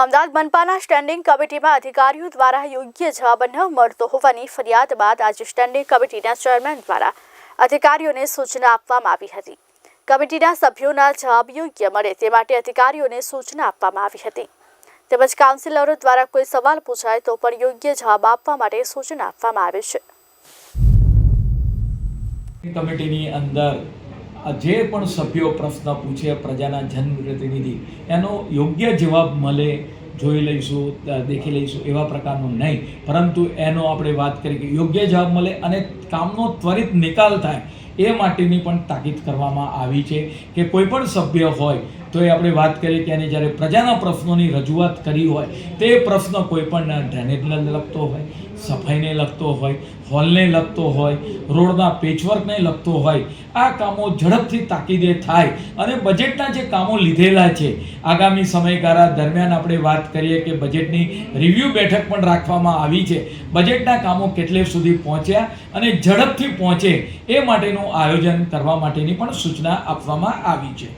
Ahmedabad મનપાના standing કમિટીમાં અધિકારીઓ દ્વારા યોગ્ય જવાબ ન મળતો હોવાની ફરિયાદ બાદ આજે સ્ટેન્ડિંગ કમિટીના ચેરમેન દ્વારા અધિકારીઓને સૂચના આપવામાં આવી હતી. કમિટીના સભ્યોના જવાબ યોગ્ય મળે તે માટે અધિકારીઓને સૂચના આપવામાં આવી હતી. તેમજ કાઉન્સિલરો દ્વારા કોઈ સવાલ પૂછાય તો પણ યોગ્ય જવાબ આપવા માટે સૂચના આપવામાં આવે છે. કમિટીની અંદર જે પણ સભ્યો પ્રશ્ન પૂછે પ્રજાના જનપ્રતિનિધિ, એનો યોગ્ય જવાબ મળે જોઈ લઈશું દેખી લઈશું એવા પ્રકારનું નહીં. પરંતુ એનો આપણે વાત કરી કે યોગ્ય જવાબ મળે અને કામનો ત્વરિત નિકાલ થાય એ માટેની પણ તાકીદ કરવામાં આવી છે કે કોઈ પણ સભ્ય હોય તો એ આપણે વાત કરીએ કે એને જ્યારે પ્રજાના પ્રશ્નોની રજૂઆત કરી હોય, તે પ્રશ્ન કોઈ પણ ડ્રેનેજને લગતો હોય, સફાઈને લગતો હોય, હોલને લગતો હોય, રોડના પેચવર્કને લગતો હોય, આ કામો ઝડપથી તાકીદે થાય અને બજેટના જે કામો લીધેલા છે, આગામી સમયગાળા દરમિયાન આપણે વાત કરીએ કે બજેટની રિવ્યૂ બેઠક પણ રાખવામાં આવી છે. બજેટના કામો કેટલે સુધી પહોંચ્યા અને ઝડપથી પહોંચે એ માટેનું આયોજન કરવા માટેની પણ સૂચના આપવામાં આવી છે.